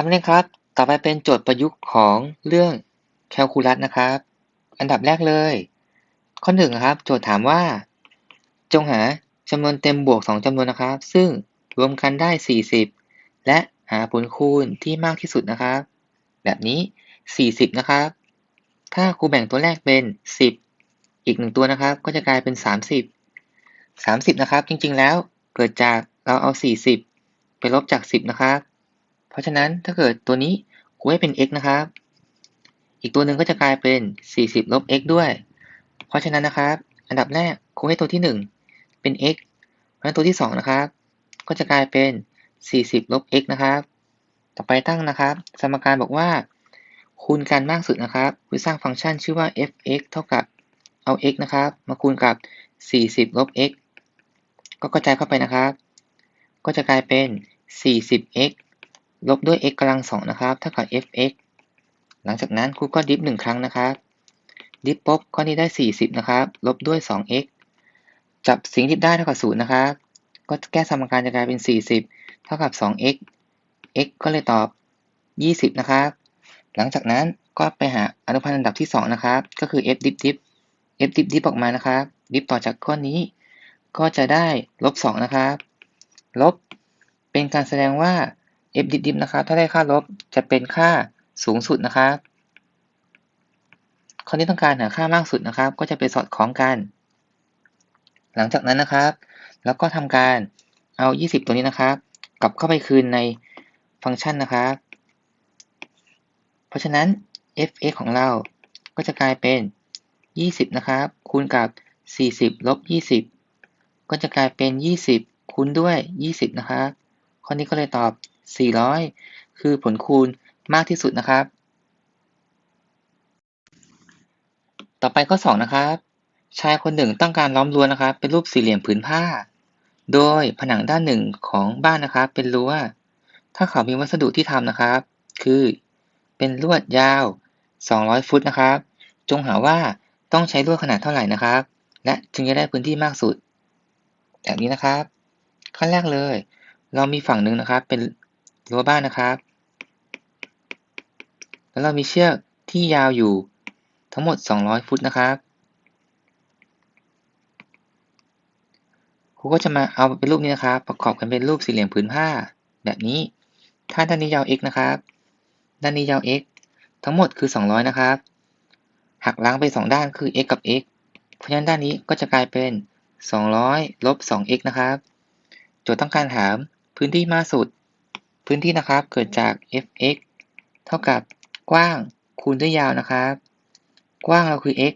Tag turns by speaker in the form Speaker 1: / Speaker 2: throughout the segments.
Speaker 1: ครับนักเรียนครับ ต่อไปเป็นโจทย์ประยุกต์ของเรื่องแคลคูลัสนะครับ อันดับแรกเลย ข้อหนึ่งครับ โจทย์ถามว่า จงหาจำนวนเต็มบวก 2จำนวนนะครับ ซึ่งรวมกันได้ 40 และหาผลคูณที่มากที่สุดนะครับ แบบนี้ 40 นะครับ ถ้าครูแบ่งตัวแรกเป็น 10 อีกหนึ่งตัวนะครับ ก็จะกลายเป็น 30 30 นะครับ จริงๆแล้วเกิดจากเราเอา 40 ไปลบจาก 10 นะครับ เพราะฉะนั้นถ้าเกิดตัวนี้ครูให้เป็น x นะครับ อีกตัวหนึ่งก็จะกลายเป็น 40 ลบ x ด้วย เพราะฉะนั้นนะครับ อันดับแรกครูให้ตัวที่ 1 เป็น x เพราะฉะนั้นตัวที่ 2 นะครับ ก็จะกลายเป็น 40 ลบ x นะครับ ต่อไปตั้งนะครับ สมการบอกว่า คูณกันมากสุดนะครับคือสร้างฟังก์ชันชื่อว่า f(x) เท่ากับเอา x นะครับ มาคูณกับ 40 ลบ x ก็กระจายเข้าไปนะครับ ก็จะกลายเป็น 40x ลบด้วย x กำลังสองนะครับเท่ากับ fx หลังจากนั้นครูก็ดิฟหนึ่งครั้งนะครับ ดิฟปุ๊บข้อนี้ได้ 40 นะครับ ลบด้วย 2x จับสิ่งที่ได้เท่ากับ0นะครับ ก็แก้สมการจะกลายเป็น 40 เท่ากับ 2x x ก็เลยตอบ 20 นะครับ หลังจากนั้นก็ไปหาอนุพันธ์อันดับที่ 2 นะครับ ก็คือ f ดิฟดิฟ f ดิฟดิฟออกมานะครับ ดิฟต่อจากข้อนี้ ก็จะได้ลบ2นะครับ ลบ เป็นการแสดงว่า f ดิฟดิฟนะครับถ้าได้ค่าลบจะเป็นค่าสูงสุดนะครับข้อนี้ต้องการหาค่ามากสุดนะครับ ก็จะไปสอดคล้องกัน หลังจากนั้นนะครับ แล้วก็ทำการเอา 20 ตัวนี้นะครับ กลับเข้าไปคืนในฟังก์ชันนะครับ เพราะฉะนั้น f(x) ของเราก็จะกลายเป็น 20 นะครับ คูณกับ 40ลบ20 ก็จะกลายเป็น 20 คูณด้วย 20 นะครับ ข้อนี้ก็เลยตอบ 400 คือผลคูณมากที่สุดนะครับ ต่อไปข้อ 2 นะครับ ชายคนหนึ่งต้องการล้อมรั้วนะครับ เป็นรูปสี่เหลี่ยมผืนผ้า โดยผนังด้านหนึ่งของบ้านนะครับ เป็นรั้ว ถ้าเขามีวัสดุที่ทำนะครับ คือเป็นลวดยาว 200 ฟุตนะครับ จงหาว่าต้องใช้ลวดขนาดเท่าไหร่นะครับ และจึงจะได้พื้นที่มากสุด แบบนี้นะครับ ขั้นแรกเลย เรามีฝั่งหนึ่งนะครับ เป็น รั้วบ้านนะครับ แล้วเรามีเชือกที่ยาวอยู่ทั้งหมด 200 ฟุตนะครับครูก็จะมาเอาเป็นรูปนี้นะครับ ประกอบกันเป็นรูปสี่เหลี่ยมผืนผ้า แบบนี้ ถ้าด้านนี้ยาว x นะครับ ด้านนี้ยาว x ทั้งหมดคือ 200 นะครับ หักล้างไป 2 ด้านคือ x กับ x เพราะฉะนั้นด้านนี้ก็จะกลายเป็น 200 ลบ 2x นะครับ โจทย์ต้องการถามพื้นที่มากสุด พื้นที่นะครับเกิดจาก fx เท่ากับกว้างคูณด้วยยาวนะครับ กว้างเราคือ x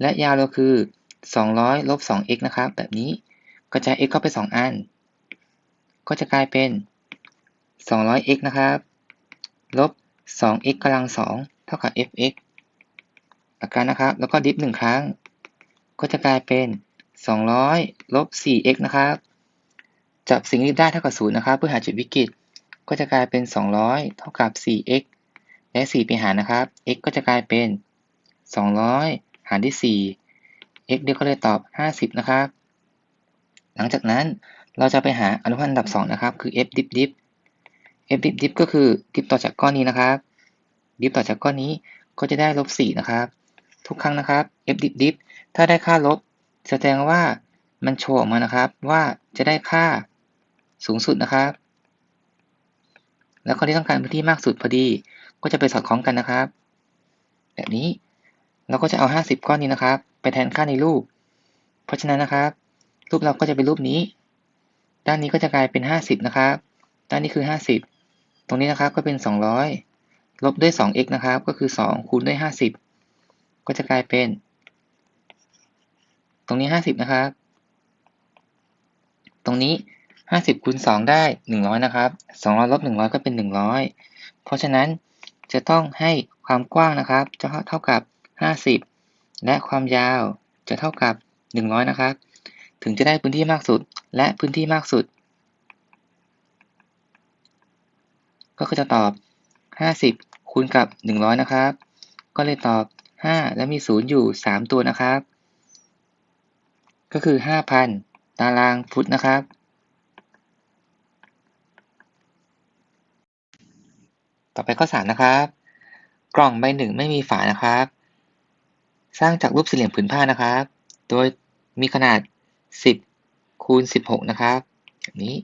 Speaker 1: และยาวเราคือ 200ลบ 2x นะครับ แบบนี้กระจาย x เข้าไป 2 อัน ก็จะกลายเป็น 200x นะครับลบ 2x กำลัง 2 เท่ากับ fx หลักการนะครับ แล้วก็ดิฟ1ครั้ง ก็จะกลายเป็น 200ลบ 4x นะครับ จับสิ่งที่ได้เท่ากับ 0 นะครับ เพื่อหาจุดวิกฤต ก็จะกลายเป็น 200 เท่ากับ 4x และ 4 ไปหารนะครับ x ก็จะกลายเป็น 200 หารด้วย 4 x เดียวก็เลยตอบ 50 นะครับ หลังจากนั้นเราจะไปหาอนุพันธ์อันดับ 2 นะครับ คือ f dip dip f dip dip ก็คือดิฟต่อจากก้อนนี้นะครับ ดิฟต่อจากก้อนนี้ก็จะได้ลบ 4 นะครับ ทุกครั้งนะครับ f dip dip ถ้าได้ค่าลบ แสดงว่ามันโชว์ออกมานะครับว่าจะได้ค่าสูงสุดนะครับ แล้วคนที่ต้องการพื้นที่มากสุดพอดี ก็จะไปสอดคล้องกันนะครับ แบบนี้เราก็จะเอา 50 ก้อนนี้นะครับ ไปแทนค่าในรูป เพราะฉะนั้นนะครับ รูปเราก็จะเป็นรูปนี้ ด้านนี้ก็จะกลายเป็น 50 นะครับ ด้านนี้คือ 50 ตรงนี้นะครับก็เป็น 200 ลบด้วย 2x นะครับ ก็คือ 2 คูณด้วย 50 ก็จะกลายเป็น ตรงนี้ 50 นะครับ ตรงนี้ 50คูณ2 ได้ 100 นะครับ 200ลบ100 ก็เป็น 100 เพราะฉะนั้นจะต้องให้ความกว้างนะครับจะเท่ากับ 50 และความยาวจะเท่ากับ 100 นะครับ ถึงจะได้พื้นที่มากสุดและพื้นที่มากสุด ก็คือจะตอบ 50 คูณกับ 100 นะครับ ก็เลยตอบ 5 และมี 0 อยู่ 3 ตัวนะครับ ก็คือ 5,000 ตารางฟุตนะครับ ต่อไปข้อสามนะครับ กล่องใบหนึ่งไม่มีฝานะครับ สร้างจากรูปสี่เหลี่ยมผืนผ้านะครับ โดยมีขนาด 10คูณ16 นะครับแบบนี้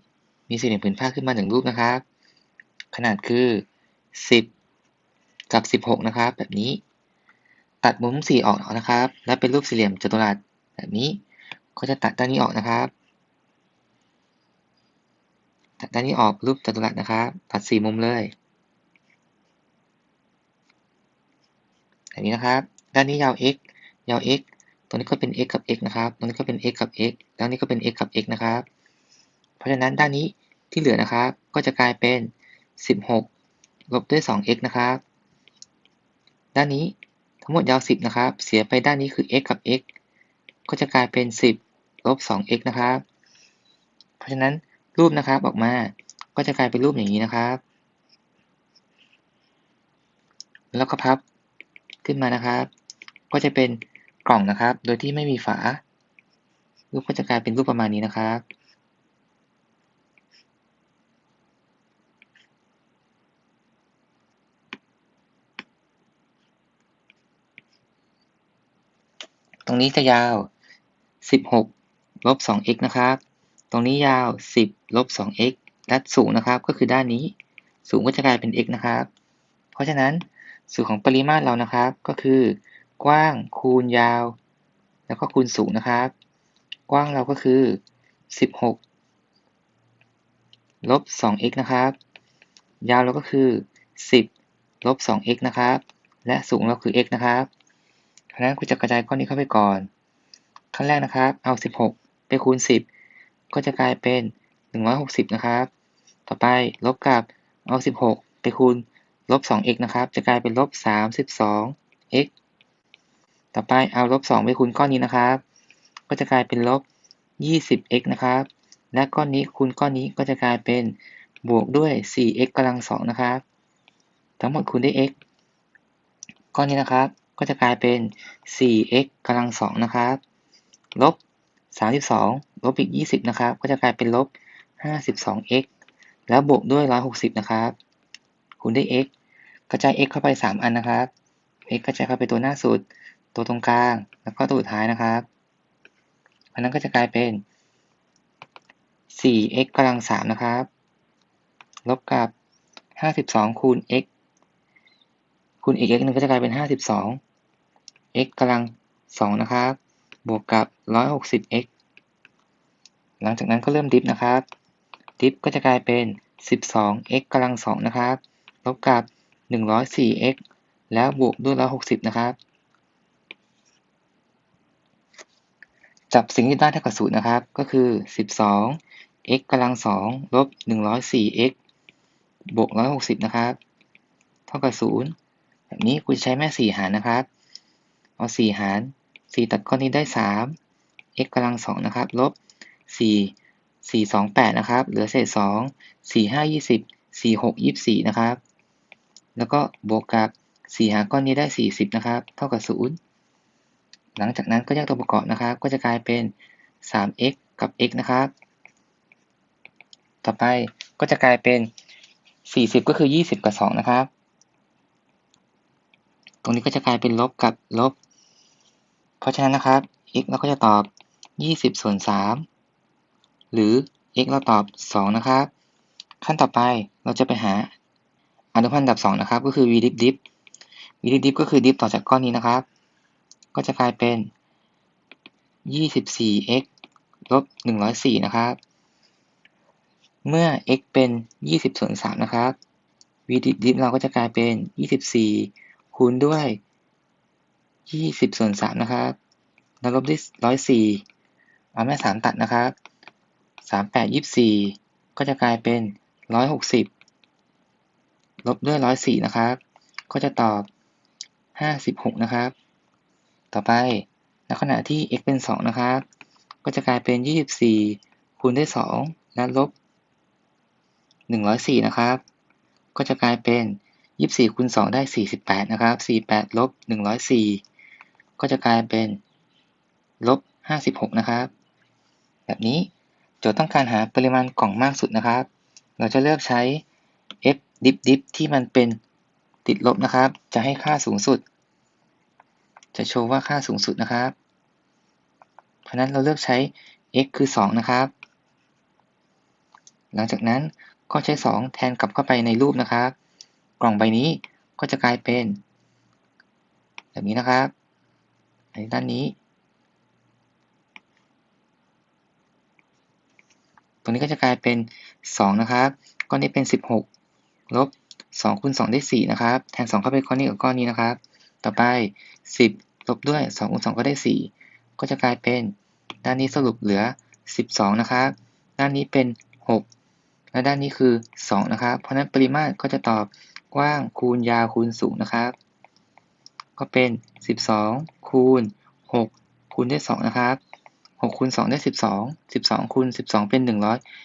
Speaker 1: มีสี่เหลี่ยมผืนผ้าขึ้นมาหนึ่งรูปนะครับ ขนาดคือ 10 กับ 16 นะครับ แบบนี้ตัดมุมสี่ออกนะครับ แล้วเป็นรูปสี่เหลี่ยมจัตุรัสแบบนี้ ก็จะตัดด้านนี้ออกนะครับ ตัดด้านนี้ออกรูปจัตุรัสนะครับ ตัดสี่มุมเลย แบบนี้นะครับ ด้านนี้ยาว x ยาว x ตรงนี้ก็เป็น x กับ x นะครับ ตรงนี้ก็เป็น x กับ x ด้านนี้ก็เป็น x กับ x นะครับ เพราะฉะนั้นด้านนี้ที่เหลือนะครับ ก็จะกลายเป็น 16 ลบด้วย 2x นะครับ ด้านนี้ทั้งหมดยาว 10 นะครับ เสียไปด้านนี้คือ x กับ x ก็จะกลายเป็น 10 ลบ 2x นะครับ เพราะฉะนั้นรูปนะครับออกมา ก็จะกลายเป็นรูปอย่างนี้นะครับ แล้วก็พับ ขึ้นมานะครับ ก็จะเป็นกล่องนะครับ โดยที่ไม่มีฝา รูปก็จะกลายเป็นรูปประมาณนี้นะครับตรงนี้จะยาว 16 ลบ 2x นะครับ ตรงนี้ยาว 10 ลบ 2x และสูงนะครับ ก็คือด้านนี้ สูงก็จะกลายเป็น x นะครับ เพราะฉะนั้น สูตรของปริมาตรเรานะครับ ก็คือกว้างคูณยาว แล้วก็คูณสูงนะครับ กว้างเราก็คือ 16ลบ 2x นะครับ ยาวเราก็คือ 10ลบ 2x นะครับ และสูงเราคือ x นะครับเพราะฉะนั้นคุณจะกระจายข้อนี้เข้าไปก่อน ขั้นแรกนะครับ เอา 16 ไปคูณ 10 ก็จะกลายเป็น 160 นะครับ ต่อไปลบกับเอา 16 ไปคูณ ลบ 2x นะครับ จะกลายเป็นลบ 32x ต่อไปเอาลบ 2 ไปคูณก้อนนี้นะครับ ก็จะกลายเป็นลบ 20x นะครับ และก้อนนี้คูณก้อนนี้ก็จะกลายเป็นบวกด้วย 4x กำลัง2นะครับ ทั้งหมดคูณด้วย x ก้อนนี้นะครับ ก็จะกลายเป็น 4x กำลัง2นะครับ ลบ 32 ลบอีก 20 นะครับ ก็จะกลายเป็นลบ 52x แล้วบวกด้วย 160 นะครับ คูณด้วย x กระจาย x เข้าไป 3 อันนะครับ x กระจายเข้าไปตัวหน้าสุด ตัวตรงกลาง แล้วก็ตัวสุดท้ายนะครับอันนั้นก็จะกลายเป็น 4x กำลัง 3 นะครับ ลบกับ 52 คูณ x คูณอีก x หนึ่งก็จะกลายเป็น 52 x กำลัง 2 นะครับ บวกกับ 160x หลังจากนั้นก็เริ่มดิฟนะครับ ดิฟก็จะกลายเป็น 12x กำลัง 2 นะครับ ลบกับ 104x แล้วบวกด้วย 160 นะครับ จับสิ่งที่ได้เท่ากับ0นย์นะครับ ก็คือ 12 x กำลัง2ลบ 104x บวก 160 นะครับ เท่ากับ0แบบนี้คุณใช้แม่ 4 หารนะครับ เอา 4 หาร 4 ตัดก้อนนี้ได้ 3 x กำลัง2นะครับ ลบ 4 4 2 8 นะครับ เหลือเศษ 2 4 5 20 4 6 24 นะครับ แล้วก็บวกกับ 4 หารก้อนนี้ได้ 40 นะครับ เท่ากับ 0 หลังจากนั้นก็แยกตัวประกอบนะครับ ก็จะกลายเป็น 3x กับ x นะครับ ต่อไปก็จะกลายเป็น 40 ก็คือ 20 กับ 2 นะครับ ตรงนี้ก็จะกลายเป็นลบกับลบ เพราะฉะนั้นนะครับ x เราก็จะตอบ 20 ส่วน 3 หรือ x เราตอบ 2 นะครับ ขั้นต่อไปเราจะไปหา อนุพันธ์อันดับ2นะครับ ก็คือ v dip dip v dip dip ก็คือ dip ต่อจากก้อนนี้นะครับ ก็จะกลายเป็น 24x ลบ 104 นะครับ เมื่อ x เป็น 20ส่วน3นะครับ v dip dip เราก็จะกลายเป็น 24 คูณด้วย 20ส่วน3นะครับแล้วลบด้วย104 เอาแม่ 3 ตัดนะครับ 3 8 24 ก็จะกลายเป็น 160 ลบด้วย104นะครับ ก็จะตอบ56นะครับ ต่อไปในขณะที่ x เป็น2นะครับ ก็จะกลายเป็น24คูณด้วย2และลบ104นะครับ ก็จะกลายเป็น24คูณ2ได้48นะครับ48ลบ104ก็จะกลายเป็นลบ56นะครับ แบบนี้โจทย์ต้องการหาปริมาณกล่องมากสุดนะครับ เราจะเลือกใช้ f dip dip ที่มันเป็นติดลบนะครับ จะให้ค่าสูงสุด จะโชว์ว่าค่าสูงสุดนะครับ เพราะฉะนั้นเราเลือกใช้ x คือ 2 นะครับ หลังจากนั้นก็ใช้ 2 แทนกลับเข้าไปในรูปนะครับ กล่องใบนี้ก็จะกลายเป็น แบบนี้นะครับในด้านนี้ ตรงนี้ก็จะกลายเป็น 2 นะครับ ก้อนนี้เป็น 16 ลบ2คูณ2ได้ 4 นะครับ แทน 2 เข้าไปก้อนนี้กับก้อนนี้นะครับ ต่อไป 10 ลบด้วย2คูณ2ก็ได้ 4 ก็จะกลายเป็นด้านนี้สรุปเหลือ 12 นะครับ ด้านนี้เป็น 6 และด้านนี้คือ 2 นะครับ เพราะนั้นปริมาตรก็จะตอบกว้างคูณยาวคูณสูงนะครับ ก็เป็น 12 คูณ 6 คูณด้วย2นะครับ 6 คูณ 2 ได้ 12 12 คูณ 12 เป็น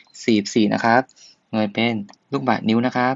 Speaker 1: 144 นะครับ หน่วยเป็นลูกบาศก์นิ้วนะครับ